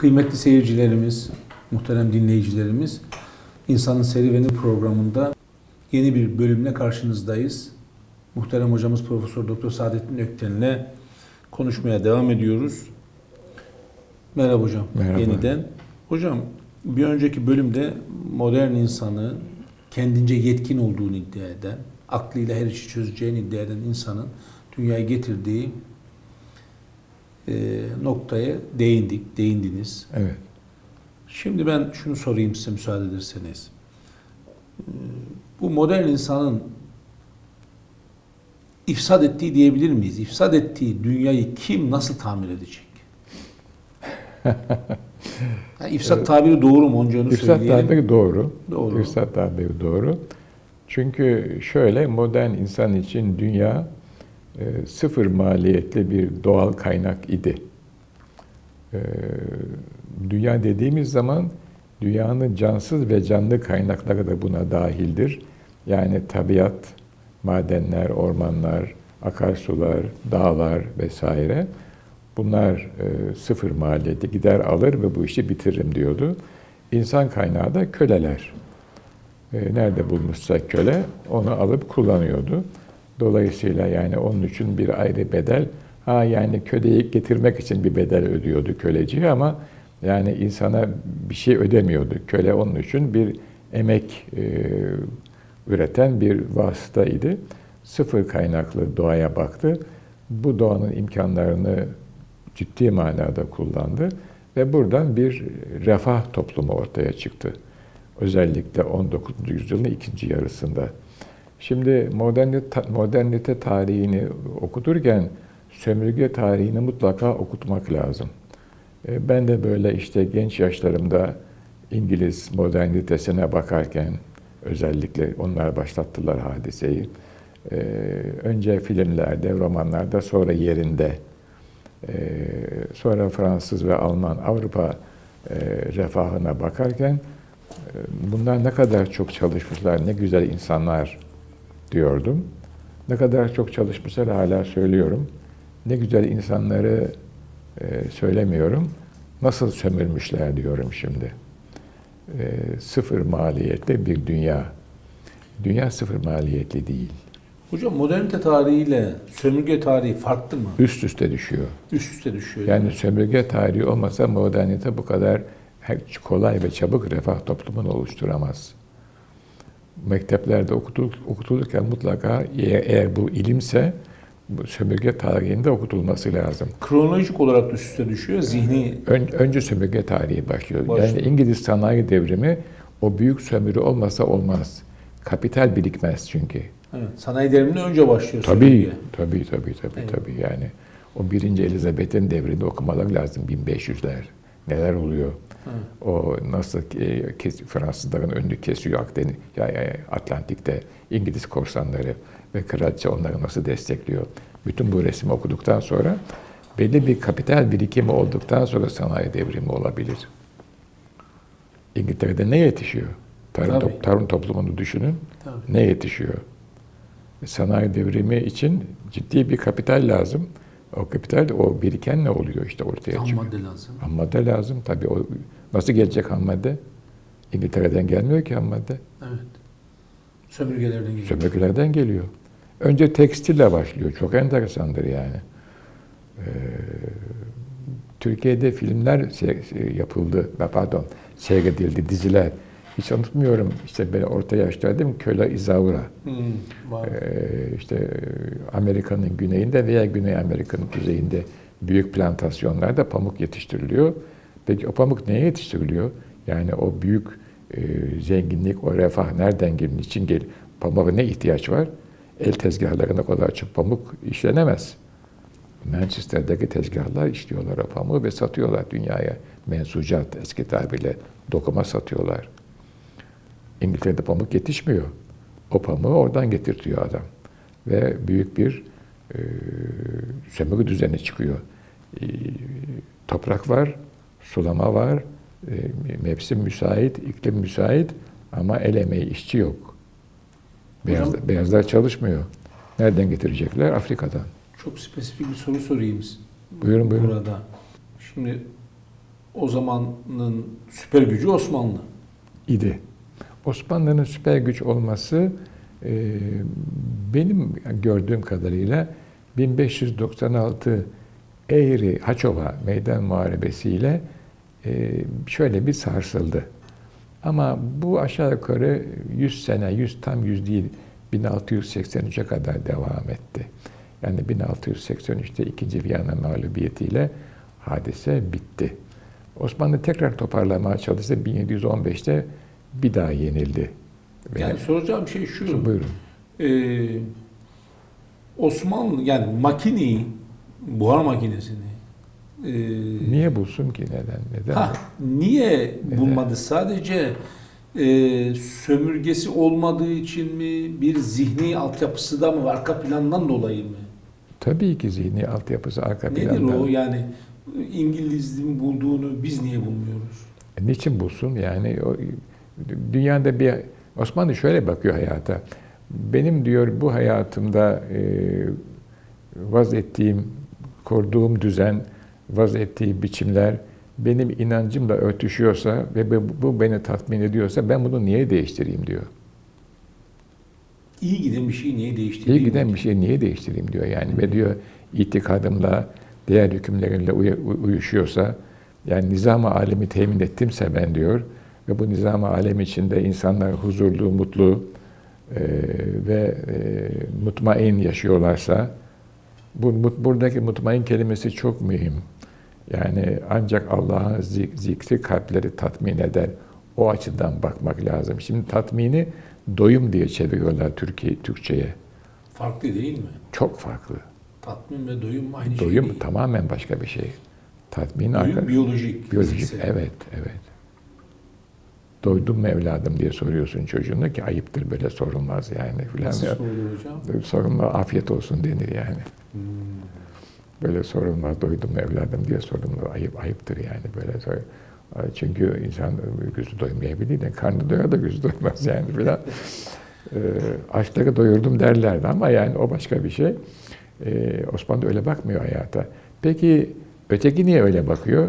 Kıymetli seyircilerimiz, muhterem dinleyicilerimiz, İnsanın Serüveni programında yeni bir bölümle karşınızdayız. Muhterem hocamız Profesör Doktor Saadettin Ökten'le konuşmaya devam ediyoruz. Merhaba hocam. Merhaba. Yeniden. Hocam bir önceki bölümde modern insanı kendince yetkin olduğunu iddia eden, aklıyla her işi çözeceğini iddia eden insanın dünyaya getirdiği e, noktaya değindik, değindiniz. Evet. Şimdi ben şunu sorayım size müsaade ederseniz. Ee, Bu modern insanın ifsad ettiği diyebilir miyiz? İfsad ettiği dünyayı kim nasıl tamir edecek? Yani ifsat tabiri doğru mu? Onca onu İfsat söyleyelim. tabiri doğru. Doğru. İfsat tabiri doğru. Çünkü şöyle modern insan için dünya e, sıfır maliyetli bir doğal kaynak idi. E, dünya dediğimiz zaman dünyanın cansız ve canlı kaynakları da buna dahildir. Yani tabiat, madenler, ormanlar, akarsular, dağlar vesaire. Bunlar e, sıfır maliyeti gider alır ve bu işi bitiririm diyordu. İnsan kaynağı da köleler. E, nerede bulmuşsa köle onu alıp kullanıyordu. Dolayısıyla yani onun için bir ayrı bedel. Ha yani köleyi getirmek için bir bedel ödüyordu köleci ama yani insana bir şey ödemiyordu. Köle onun için bir emek e, üreten bir vasıtaydı. Sıfır kaynaklı doğaya baktı. Bu doğanın imkanlarını ciddi manada kullandı ve buradan bir refah toplumu ortaya çıktı. Özellikle 19. yüzyılın ikinci yarısında. Şimdi modernite, modernite tarihini okuturken sömürge tarihini mutlaka okutmak lazım. E, Ben de böyle işte genç yaşlarımda İngiliz modernitesine bakarken özellikle onlar başlattılar hadiseyi. E, Önce filmlerde, romanlarda, sonra yerinde, e, sonra Fransız ve Alman, Avrupa refahına bakarken bunlar ne kadar çok çalışmışlar, ne güzel insanlar diyordum. Ne kadar çok çalışmışlar hala söylüyorum. Ne güzel insanları e, söylemiyorum. Nasıl sömürmüşler diyorum şimdi. E, sıfır maliyetli bir dünya. Dünya sıfır maliyetli değil. Hocam modernite tarihiyle sömürge tarihi farklı mı? Üst üste düşüyor. Üst üste düşüyor. Yani sömürge tarihi olmasa modernite bu kadar kolay ve çabuk refah toplumunu oluşturamaz. Mekteplerde okutul, okutulurken mutlaka eğer, bu ilimse bu sömürge tarihinde okutulması lazım. Kronolojik olarak üst üste düşüyor. Zihni Ön, önce sömürge tarihi başlıyor. Başlıyor. Yani İngiliz sanayi devrimi o büyük sömürü olmasa olmaz. Kapital birikmez çünkü. evet, sanayi devriminden önce başlıyor Tabii, sömürge. tabii, tabii, tabii, Evet. tabii. Yani o birinci Elizabeth'in devrini okumalar lazım 1500'ler. Neler oluyor? O nasıl e, kes, Fransızların önünü kesiyor Akdeniz, ya, ya, Atlantik'te İngiliz korsanları ve kraliçe onları nasıl destekliyor? Bütün bu resmi okuduktan sonra belli bir kapital birikimi olduktan sonra sanayi devrimi olabilir. İngiltere'de ne yetişiyor? Tarım, top- tarım toplumunu düşünün. Tabii. Ne yetişiyor? Sanayi devrimi için ciddi bir kapital lazım. O kapital, o biriken ne oluyor işte ortaya Ham çıkıyor. madde lazım. Ham madde lazım tabii. O nasıl gelecek ham madde? İngiltere'den gelmiyor ki ham madde. Evet. Sömürgelerden geliyor. Sömürgelerden geliyor. Önce tekstille başlıyor. Çok enteresandır yani. Ee, Türkiye'de filmler yapıldı, pardon, seyredildi, diziler. Hiç unutmuyorum. İşte ben orta yaştaydım. Köle İzavra. Hmm. Ee, işte Amerika'nın güneyinde veya Güney Amerika'nın kuzeyinde büyük plantasyonlarda pamuk yetiştiriliyor. Peki o pamuk neye yetiştiriliyor? Yani o büyük e, zenginlik, o refah nereden gelir, için gel? Pamuğa ne ihtiyaç var? El tezgahlarına kadar çok pamuk işlenemez. Manchester'daki tezgahlar işliyorlar o pamuğu ve satıyorlar dünyaya. Mensucat eski tabirle dokuma satıyorlar. İngiltere'de pamuk yetişmiyor. O pamuğu oradan getirtiyor adam. Ve büyük bir e, sömürü düzeni çıkıyor. E, toprak var, sulama var, e, mevsim müsait, iklim müsait ama el emeği, işçi yok. Beyaz, Hocam- beyazlar çalışmıyor. Nereden getirecekler? Afrika'dan. Çok spesifik bir soru sorayım Buyurun buyurun. burada. Şimdi o zamanın süper gücü Osmanlı. idi. Osmanlı'nın süper güç olması e, benim gördüğüm kadarıyla 1596 Eğri Haçova Meydan Muharebesi'yle e, şöyle bir sarsıldı. Ama bu aşağı yukarı 100 sene, 100 tam 100 değil, 1683'e kadar devam etti. Yani 1683'te 2. Viyana mağlubiyetiyle hadise bitti. Osmanlı tekrar toparlamaya çalıştı. 1715'te bir daha yenildi. Yani soracağım şey şu. Buyurun. Ee, Osmanlı yani makineyi, buhar makinesini e, Niye bulsun ki neden? Neden? ha, niye bulmadı? Sadece e, sömürgesi olmadığı için mi? Bir zihni altyapısı da mı? Arka plandan dolayı mı? Tabii ki zihni altyapısı arka Nedir planda. o yani? İngiliz'in bulduğunu biz niye bulmuyoruz? E, Niçin bulsun? Yani o, dünyada bir Osmanlı şöyle bakıyor hayata. Benim diyor bu hayatımda e, vaz ettiğim, kurduğum düzen, vaz ettiği biçimler benim inancımla örtüşüyorsa ve bu, bu beni tatmin ediyorsa ben bunu niye değiştireyim diyor. İyi giden bir şeyi niye değiştireyim? İyi giden bir şeyi niye değiştireyim diyor yani ve diyor itikadımla, uy- uy- uyuşuyorsa yani nizam-ı alemi temin ettimse ben diyor ve bu nizam-ı alem içinde insanlar huzurlu, mutlu e, ve e, mutmain yaşıyorlarsa bu mut- buradaki mutmain kelimesi çok mühim. Yani ancak Allah'ın zik- zikri kalpleri tatmin eder. O açıdan bakmak lazım. Şimdi tatmini doyum diye çeviriyorlar Türkiye Türkçe'ye. Farklı değil mi? Çok farklı. Tatmin ve doyum aynı şey Doyum değil. tamamen başka bir şey. Tatmin Doyum arka... biyolojik. Biyolojik, fiziksel. evet, evet. Doydun mu evladım diye soruyorsun çocuğuna ki ayıptır böyle sorulmaz yani filan. Nasıl Ya, sorulur hocam? Sorulma afiyet olsun denir yani. Hmm. Böyle sorulmaz, doydun mu evladım diye sorulmaz. Ayıp, ayıptır yani böyle sor. Çünkü insan gözü doymayabilir de karnı doyar da gözü doymaz yani filan. Ee, açları doyurdum derlerdi ama yani o başka bir şey. Ee, Osmanlı öyle bakmıyor hayata. Peki öteki niye öyle bakıyor?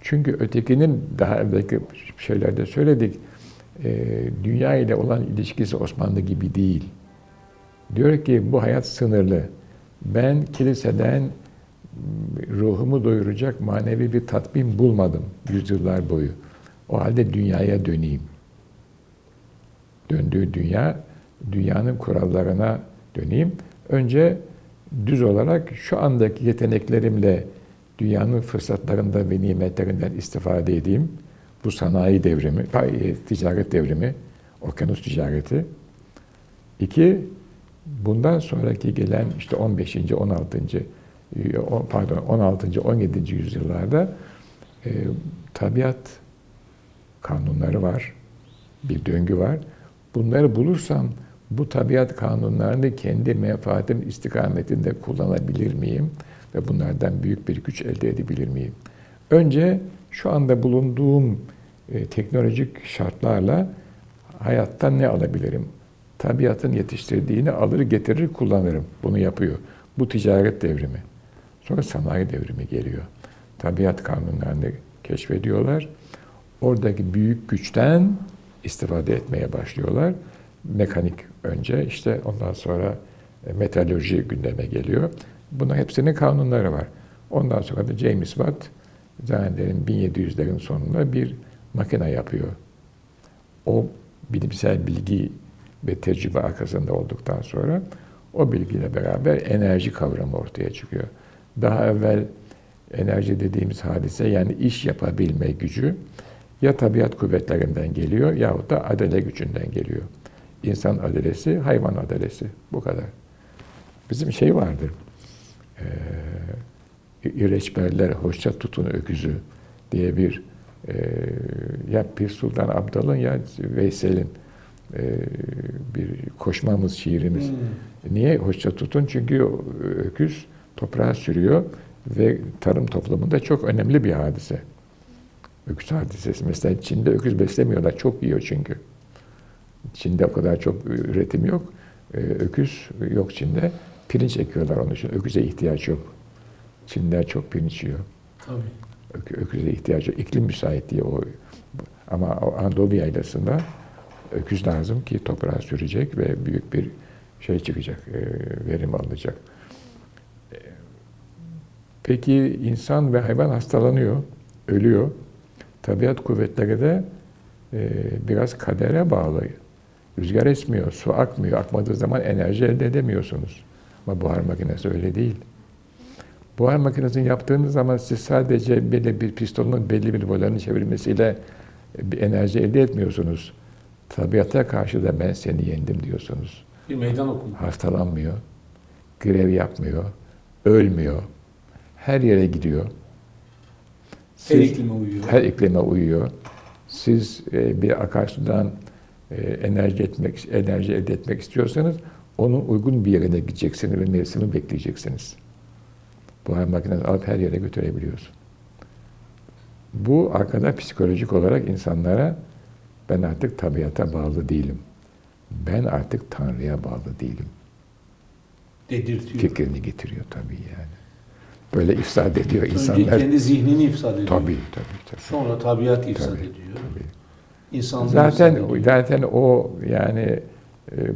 Çünkü ötekinin daha evvelki şeylerde söyledik. e, dünya ile olan ilişkisi Osmanlı gibi değil. Diyor ki bu hayat sınırlı. Ben kiliseden ruhumu doyuracak manevi bir tatmin bulmadım yüzyıllar boyu. O halde dünyaya döneyim. Döndüğü dünya, dünyanın kurallarına döneyim. Önce düz olarak şu andaki yeteneklerimle dünyanın fırsatlarında ve nimetlerinden istifade edeyim. Bu sanayi devrimi, ay, ticaret devrimi, okyanus ticareti. İki, bundan sonraki gelen işte 15. 16. e, pardon 16. 17. yüzyıllarda e, tabiat kanunları var. Bir döngü var. Bunları bulursam bu tabiat kanunlarını kendi menfaatim istikametinde kullanabilir miyim? Ve bunlardan büyük bir güç elde edebilir miyim? Önce şu anda bulunduğum e, teknolojik şartlarla hayattan ne alabilirim? Tabiatın yetiştirdiğini alır getirir kullanırım. Bunu yapıyor. Bu ticaret devrimi. Sonra sanayi devrimi geliyor. Tabiat kanunlarını keşfediyorlar. Oradaki büyük güçten istifade etmeye başlıyorlar. Mekanik önce işte ondan sonra e, metalurji gündeme geliyor. Bunun hepsinin kanunları var. Ondan sonra da James Watt zannederim 1700'lerin sonunda bir makine yapıyor. O bilimsel bilgi ve tecrübe arkasında olduktan sonra o bilgiyle beraber enerji kavramı ortaya çıkıyor. Daha evvel enerji dediğimiz hadise yani iş yapabilme gücü ya tabiat kuvvetlerinden geliyor yahut da adele gücünden geliyor. İnsan adalesi, hayvan adalesi. Bu kadar. Bizim şey vardır. Ee, İreçberler hoşça tutun öküzü diye bir e, ya Pir Sultan Abdal'ın ya Veysel'in e, bir koşmamız şiirimiz. Hmm. Niye hoşça tutun? Çünkü öküz toprağa sürüyor ve tarım toplumunda çok önemli bir hadise. Öküz hadisesi. Mesela Çin'de öküz beslemiyorlar. Çok yiyor çünkü. Çin'de o kadar çok üretim yok. Öküz yok Çin'de. Pirinç ekiyorlar onun için. Öküze ihtiyaç yok. Çinliler çok pirinç yiyor. Tabii. ök- öküze ihtiyacı iklim müsait diye o ama o Anadolu yaylasında öküz lazım ki toprağa sürecek ve büyük bir şey çıkacak, e, verim alınacak. E, Peki insan ve hayvan hastalanıyor, ölüyor. Tabiat kuvvetleri de e, biraz kadere bağlı. Rüzgar esmiyor, su akmıyor. Akmadığı zaman enerji elde edemiyorsunuz. Ama buhar makinesi öyle değil. Buhar makinesini yaptığınız zaman siz sadece belli bir pistonun belli bir volanı çevirmesiyle bir enerji elde etmiyorsunuz. Tabiata karşı da ben seni yendim diyorsunuz. Bir meydan okuma. Hastalanmıyor, grev yapmıyor, ölmüyor, her yere gidiyor. Her Siz- iklime uyuyor. her iklime uyuyor. Siz e, bir akarsudan e, enerji etmek enerji elde etmek istiyorsanız onun uygun bir yerine gideceksiniz ve mevsimi bekleyeceksiniz. Buhar makinesini alıp her yere götürebiliyorsun. Bu arkada psikolojik olarak insanlara ben artık tabiata bağlı değilim. Ben artık Tanrı'ya bağlı değilim. Dedirtiyor. Fikrini getiriyor tabii yani. Böyle ifsad ediyor Önce insanlar. kendi zihnini ifsad ediyor. Tabii tabii tabii. Sonra tabiat ifsad Tabii, ediyor. tabii. İnsanlığı Zaten ifsad ediyor. zaten o yani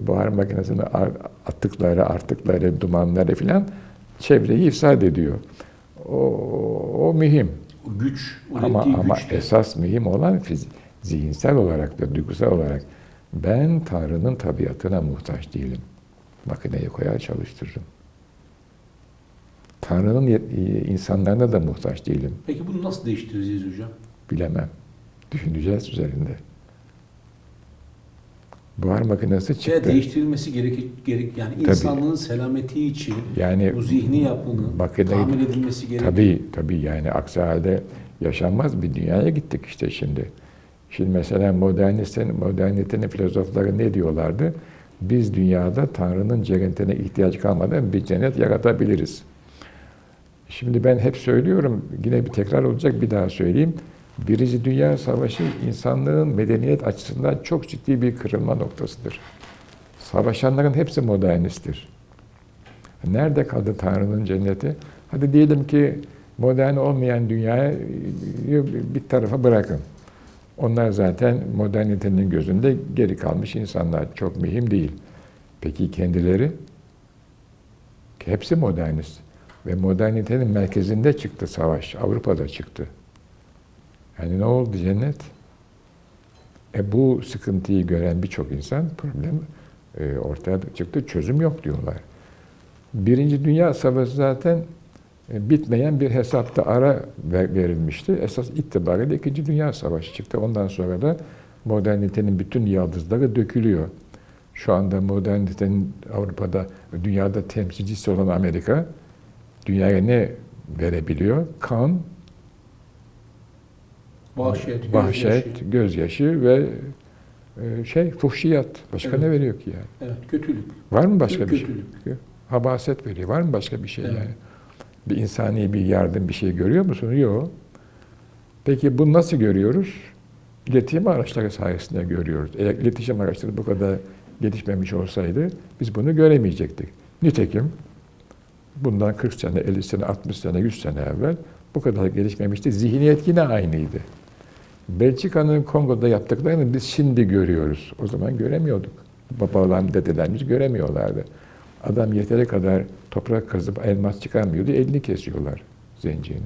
buhar makinesinin ar- attıkları, arttıkları, dumanları filan çevreyi ifsad ediyor. O, o mühim. O güç, Ama ürettiği ama güç de- esas mühim olan fiz- zihinsel olarak da duygusal olarak ben Tanrı'nın tabiatına muhtaç değilim. Makineye koyar çalıştırırım. Tanrı'nın ye- insanlarına da muhtaç değilim. Peki bunu nasıl değiştireceğiz hocam? Bilemem. Düşüneceğiz üzerinde. Buhar makinesi çıktı. değiştirilmesi gerek, gerek yani Tabii. insanlığın selameti için Yani bu zihni yapının makine- tamir edilmesi gerekiyor. tabii tabii yani aksi halde yaşanmaz bir dünyaya gittik işte şimdi. Şimdi mesela modernitenin, modernitenin filozofları ne diyorlardı? Biz dünyada Tanrı'nın cennetine ihtiyaç kalmadan bir cennet yaratabiliriz. Şimdi ben hep söylüyorum, yine bir tekrar olacak bir daha söyleyeyim. Birinci Dünya Savaşı insanlığın medeniyet açısından çok ciddi bir kırılma noktasıdır. Savaşanların hepsi modernisttir. Nerede kaldı Tanrı'nın cenneti? Hadi diyelim ki modern olmayan dünyayı bir tarafa bırakın. Onlar zaten modernitenin gözünde geri kalmış insanlar. Çok mühim değil. Peki kendileri? Hepsi modernist. Ve modernitenin merkezinde çıktı savaş. Avrupa'da çıktı. Yani ne oldu cennet? E bu sıkıntıyı gören birçok insan problem e, ortaya çıktı. Çözüm yok diyorlar. Birinci Dünya Savaşı zaten e, bitmeyen bir hesapta ara ver- verilmişti. Esas itibariyle İkinci Dünya Savaşı çıktı. Ondan sonra da modernitenin bütün yıldızları dökülüyor. Şu anda modernitenin Avrupa'da, dünyada temsilcisi olan Amerika dünyaya ne verebiliyor? Kan, Vahşet, vahşet, gözyaşı. gözyaşı ve e, şey fuhşiyat. Başka Evet. ne veriyor ki yani? Evet, kötülük. Var mı başka bir şey? kötülük. Habaset veriyor. Var mı başka bir şey Evet. yani? Bir insani bir yardım bir şey görüyor musunuz? Yok. Peki bunu nasıl görüyoruz? İletişim araçları sayesinde görüyoruz. Eğer iletişim araçları bu kadar gelişmemiş olsaydı biz bunu göremeyecektik. Nitekim bundan 40 sene, 50 sene, 60 sene, 100 sene evvel bu kadar gelişmemişti. Zihniyet yine aynıydı. Belçika'nın Kongo'da yaptıklarını biz şimdi görüyoruz. O zaman göremiyorduk. Babalarım, dedelerimiz göremiyorlardı. Adam yeteri kadar toprak kazıp elmas çıkarmıyordu, elini kesiyorlar zencinin.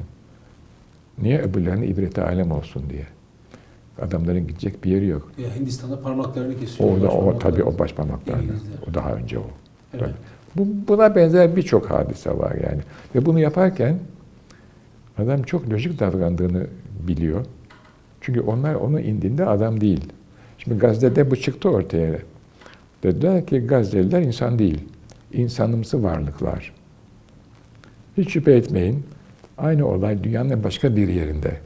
Niye? Öbürlerine ibreti alem olsun diye. Adamların gidecek bir yeri yok. Ya Hindistan'da parmaklarını kesiyor. O, da, o tabii o başparmaklarla. İngilizler. O daha önce o. Evet. Tabii. Bu, buna benzer birçok hadise var yani. Ve bunu yaparken adam çok lojik davrandığını biliyor. Çünkü onlar onu indiğinde adam değil. Şimdi Gazze'de bu çıktı ortaya. Dediler ki Gazze'liler insan değil. İnsanımsı varlıklar. Hiç şüphe etmeyin. Aynı olay dünyanın başka bir yerinde.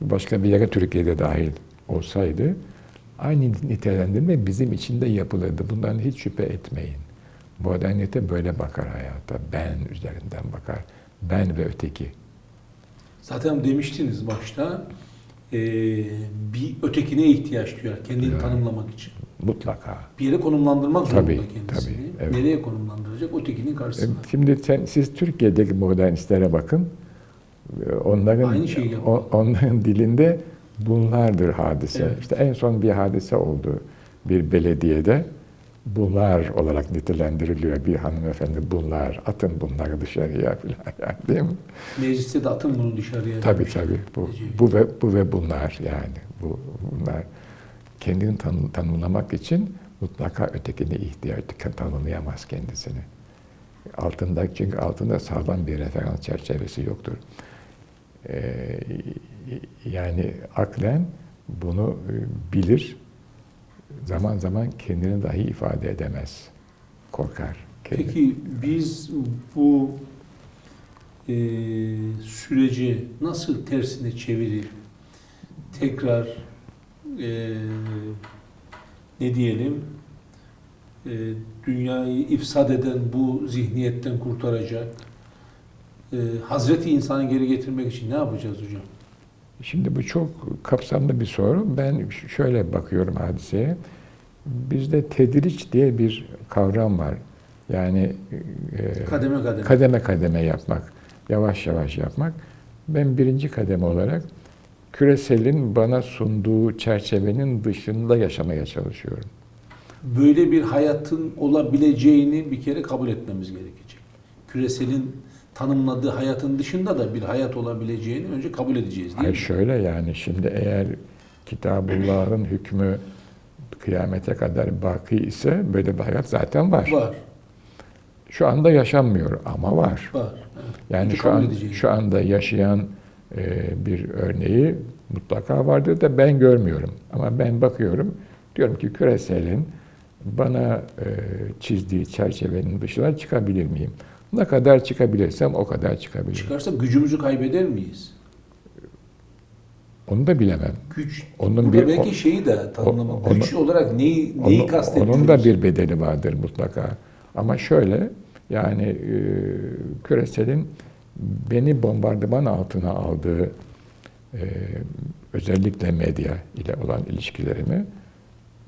Başka bir yere Türkiye'de dahil olsaydı aynı nitelendirme bizim için de yapılırdı. Bundan hiç şüphe etmeyin. Modernite böyle bakar hayata. Ben üzerinden bakar. Ben ve öteki. Zaten demiştiniz başta e, bir ötekine ihtiyaç duyar kendini Evet. tanımlamak için. Mutlaka. Bir yere konumlandırmak zorunda Tabii, kendisini. tabii, evet. Nereye konumlandıracak? Ötekinin E, karşısına. Şimdi sen, siz Türkiye'deki modernistlere bakın. e, onların Aynı şeyi o- onların dilinde bunlardır hadise. Evet. İşte en son bir hadise oldu bir belediyede. Bunlar olarak nitelendiriliyor bir hanımefendi bunlar, atın bunları dışarıya falan yani değil mi? Mecliste de atın bunu dışarıya. Tabii demiş. tabii. Bu, bu ve bu ve bunlar yani. Bu bunlar kendini tanım, tanımlamak için mutlaka ötekine ihtiyaç tanımlayamaz kendisini. Altında çünkü altında sağlam bir referans çerçevesi yoktur. Ee, yani aklen bunu e, bilir. Zaman zaman kendini dahi ifade edemez. Korkar. Kendi- Peki biz bu e, süreci nasıl tersine çevirip tekrar e, ne diyelim e, dünyayı ifsad eden bu zihniyetten kurtaracak e, Hazreti insanı geri getirmek için ne yapacağız hocam? Şimdi bu çok kapsamlı bir soru. Ben şöyle bakıyorum hadiseye. Bizde tedriç diye bir kavram var. Yani e, Kademe kademe. kademe kademe yapmak, yavaş yavaş yapmak. Ben birinci kademe olarak küreselin bana sunduğu çerçevenin dışında yaşamaya çalışıyorum. Böyle bir hayatın olabileceğini bir kere kabul etmemiz gerekecek. Küreselin tanımladığı hayatın dışında da bir hayat olabileceğini önce kabul edeceğiz değil Hayır mi? şöyle yani şimdi eğer Kitabullah'ın hükmü kıyamete kadar baki ise böyle bir hayat zaten var. Var, Şu anda yaşanmıyor ama var. var. Evet. Yani Önce şu an edeceğiz. şu anda yaşayan e, bir örneği mutlaka vardır da ben görmüyorum. Ama ben bakıyorum diyorum ki küreselin bana e, çizdiği çerçevenin dışına çıkabilir miyim? Ne kadar çıkabilirsem o kadar çıkabilirim. Çıkarsa gücümüzü kaybeder miyiz? Onu da bilemem. Güç. Onun Burada bir- belki o- şeyi de tanımlamak. o- Güç olarak neyi, neyi Onun, kastediyoruz? onun da bir bedeli vardır mutlaka. Ama şöyle yani e, küreselin beni bombardıman altına aldığı e, özellikle medya ile olan ilişkilerimi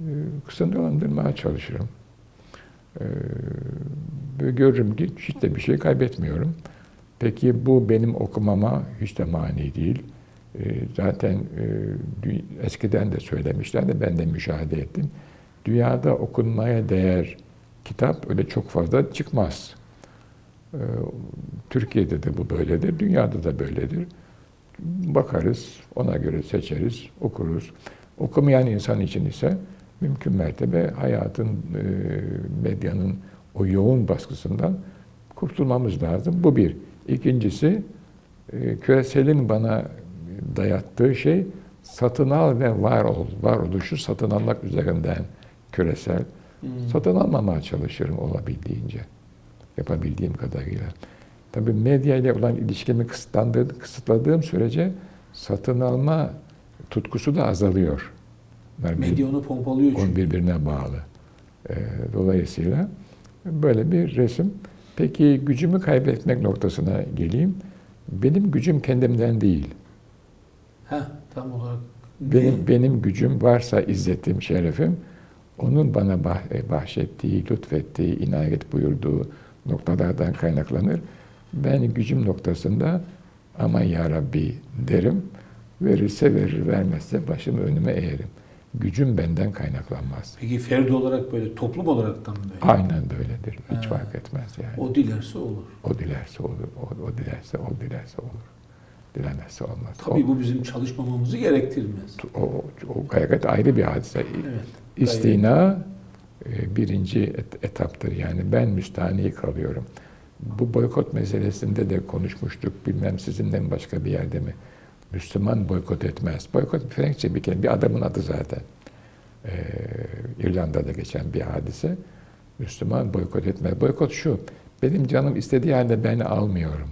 e, kısındılandırmaya çalışırım. E, ve görürüm ki hiç de bir şey kaybetmiyorum. Peki bu benim okumama hiç de mani değil. E, zaten e, eskiden de söylemişler de ben de müşahede ettim. Dünyada okunmaya değer kitap öyle çok fazla çıkmaz. E, Türkiye'de de bu böyledir, dünyada da böyledir. Bakarız, ona göre seçeriz, okuruz. Okumayan insan için ise mümkün mertebe hayatın, e, medyanın o yoğun baskısından kurtulmamız lazım. Bu bir. İkincisi, e, küreselin bana dayattığı şey satın al ve var ol. Varoluşu satın almak üzerinden küresel. Hmm. Satın almamaya çalışırım olabildiğince. Yapabildiğim kadarıyla. Tabii medya ile olan ilişkimi kısıtlandırdığım, kısıtladığım sürece satın alma tutkusu da azalıyor. Bunlar bir- Medya onu pompalıyor çünkü. birbirine bağlı. Ee, Dolayısıyla böyle bir resim. Peki gücümü kaybetmek noktasına geleyim. Benim gücüm kendimden değil. Heh, tam olarak. Benim benim gücüm varsa izzetim, şerefim onun bana bah- e, bahşettiği, lütfettiği, inayet buyurduğu noktalardan kaynaklanır. Ben gücüm noktasında aman ya Rabbi derim. Verirse verir, vermezse başımı önüme eğerim. Gücüm benden kaynaklanmaz. Peki ferdi olarak böyle, toplum olaraktan mı böyle? Aynen de öyledir. Hiç Ha. fark etmez yani. O dilerse olur. O dilerse olur, o, o dilerse, o dilerse olur. Dilemezse olmaz. Tabii bu bizim çalışmamamızı gerektirmez. o, o, o gayet ayrı bir hadise. Evet. İstina e, birinci et- etaptır. Yani ben müstahni kalıyorum. Bu boykot meselesinde de konuşmuştuk. Bilmem sizinle mi başka bir yerde mi? Müslüman boykot etmez. Boykot Frenkçe bir kelime. Bir adamın adı zaten. Ee, İrlanda'da geçen bir hadise. Müslüman boykot etmez. Boykot şu. Benim canım istediği halde ben almıyorum.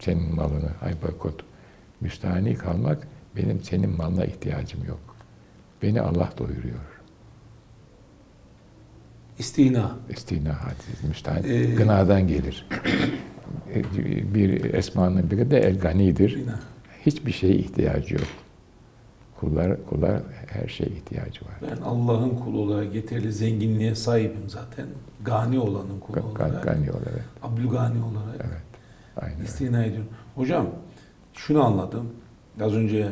Senin malını. Ay boykot. Müstahni kalmak benim senin malına ihtiyacım yok. Beni Allah doyuruyor. İstina. İstina hadisi, müstahni. Ee, Gınadan gelir. Bir esmanın biri de el ganidir. İstina. Hiçbir şeye ihtiyacı yok. Kullar, kullar her şeye ihtiyacı var. Ben Allah'ın kulu olarak yeterli zenginliğe sahibim zaten. Gani olanın kulu ga- olarak. Gani ol evet. Abdülgani olarak Evet. Aynen. istina ediyorum. Hocam şunu anladım. Az önce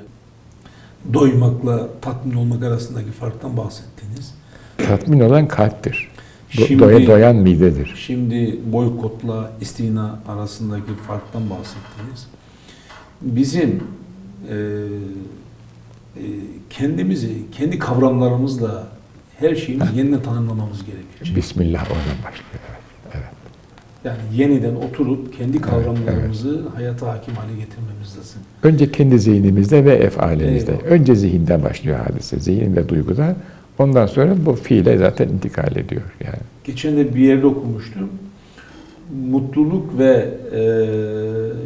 doymakla tatmin olmak arasındaki farktan bahsettiniz. Tatmin olan kalptir. Do- Şimdi- doya doyan midedir. Şimdi boykotla istina arasındaki farktan bahsettiniz. Bizim e, e, kendimizi, kendi kavramlarımızla her şeyimizi yeniden tanımlamamız gerekecek. Bismillah oradan başlıyor. Evet. evet. Yani yeniden oturup kendi kavramlarımızı hayata hakim hale getirmemiz lazım. Önce kendi zihnimizde ve efalimizde. Eyvallah. Önce zihinden başlıyor hadise. Zihin ve duyguda. Ondan sonra bu fiile zaten intikal ediyor. Yani Geçen de bir yerde okumuştum. Mutluluk ve e,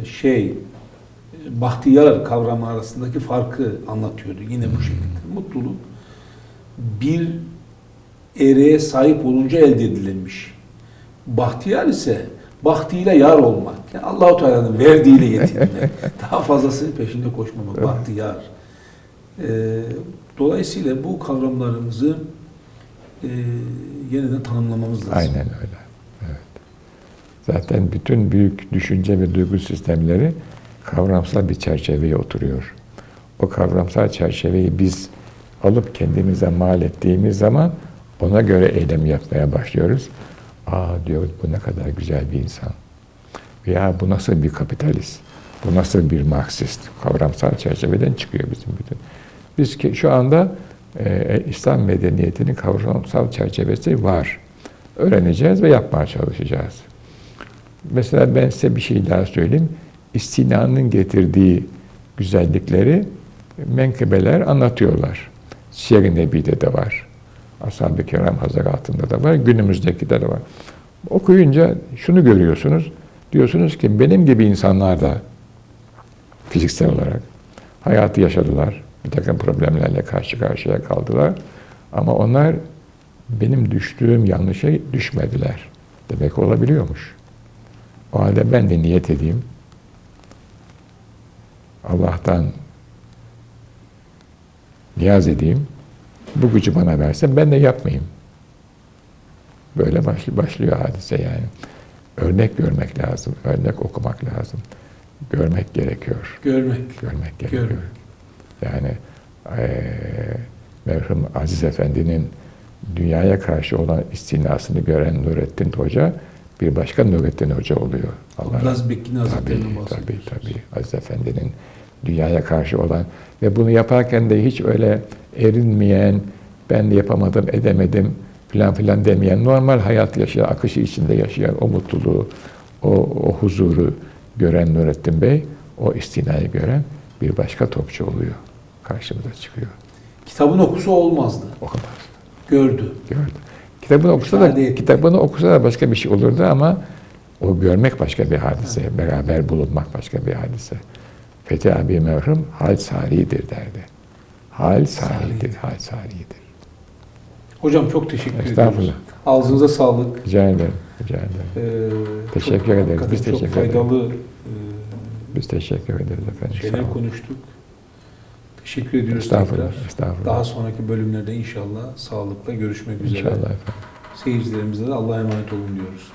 şey bahtiyar kavramı arasındaki farkı anlatıyordu. Yine bu şekilde. Mutluluk bir ereğe sahip olunca elde edilemiş. Bahtiyar ise bahtıyla yar olmak. Yani Allahu Teala'nın verdiğiyle yetinmek. Daha fazlasının peşinde koşmamak. Bahtiyar. E, dolayısıyla bu kavramlarımızı e, yeniden tanımlamamız lazım. aynen öyle. Evet. Zaten bütün büyük düşünce ve duygu sistemleri kavramsal bir çerçeveye oturuyor. O kavramsal çerçeveyi biz alıp kendimize mal ettiğimiz zaman ona göre eylem yapmaya başlıyoruz. Aa diyor bu ne kadar güzel bir insan. Ya bu nasıl bir kapitalist? Bu nasıl bir Marksist? Kavramsal çerçeveden çıkıyor bizim bütün. Biz ki şu anda e, İslam medeniyetinin kavramsal çerçevesi var. Öğreneceğiz ve yapmaya çalışacağız. Mesela ben size bir şey daha söyleyeyim. İstinanın getirdiği güzellikleri menkıbeler anlatıyorlar. Siyer-i Nebi'de de var. Ashab-ı Kiram Hazretlerinde de var. Günümüzdeki de var. Okuyunca şunu görüyorsunuz. Diyorsunuz ki benim gibi insanlar da fiziksel olarak hayatı yaşadılar. Bir takım problemlerle karşı karşıya kaldılar. Ama onlar benim düştüğüm yanlışa düşmediler. Demek olabiliyormuş. O halde ben de niyet edeyim. Allah'tan niyaz edeyim. Bu gücü bana verse ben de yapmayayım. Böyle başlıyor, hadise yani. Örnek görmek lazım, örnek okumak lazım. Görmek gerekiyor. Görmek. Görmek gerekiyor. Görmek. Yani eee merhum Aziz Efendi'nin dünyaya karşı olan istinasını gören Nurettin Hoca bir başka Nurettin Hoca oluyor. Allah Biraz Bekkin Tabii, Hazretleri'nden tabii, tabii. Aziz Efendi'nin dünyaya karşı olan ve bunu yaparken de hiç öyle erinmeyen, ben de yapamadım, edemedim filan filan demeyen, normal hayat yaşayan, akışı içinde yaşayan o mutluluğu, o, o huzuru gören Nurettin Bey, o istinayı gören bir başka topçu oluyor. Karşımıza çıkıyor. Kitabın okusu olmazdı. Okumaz. Gördü. Gördü. Kitabını okusa da, etti. kitabını okusa da başka bir şey olurdu ama o görmek başka bir hadise, beraber bulunmak başka bir hadise. Fethi abi merhum hal saridir derdi. Hal saridir, hal saridir. Hocam çok teşekkür ediyoruz. Estağfurullah. Ağzınıza sağlık. Rica ederim, rica ederim. Ee, Teşekkür çok, ederiz. Biz çok teşekkür faydalı Biz teşekkür ederiz efendim. şeyler konuştuk. Teşekkür ediyoruz Estağfurullah, tekrar. estağfurullah. Daha sonraki bölümlerde inşallah sağlıkla görüşmek üzere. İnşallah efendim. Seyircilerimize de Allah'a emanet olun diyoruz.